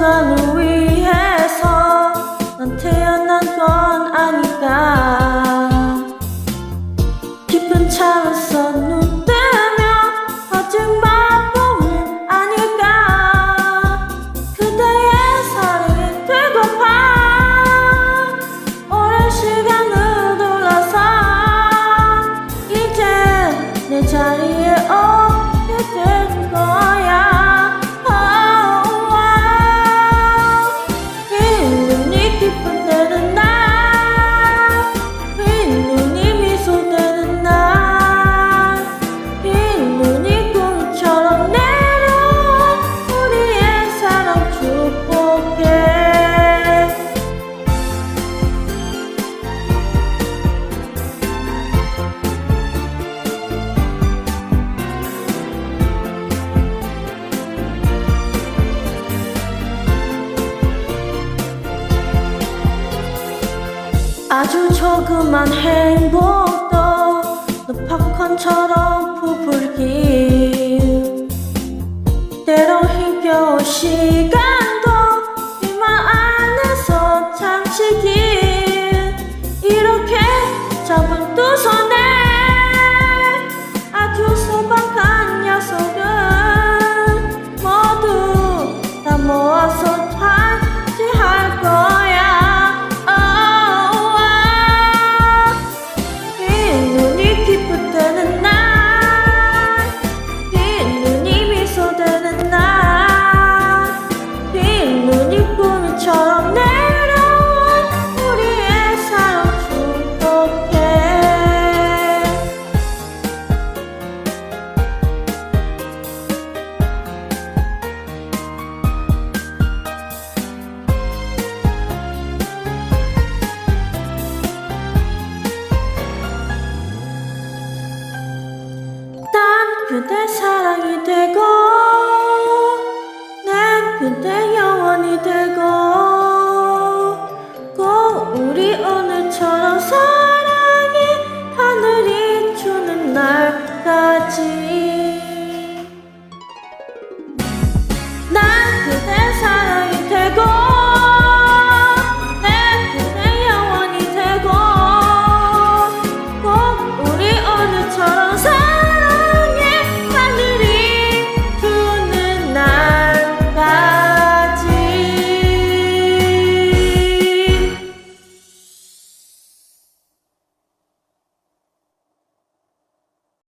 난 위해서 난 태어난 건 아니다. 깊은 차원성 아주 조그만 행복도 너 팝콘처럼 부풀기 때로 힘겨운 시간. 내 사랑이 되고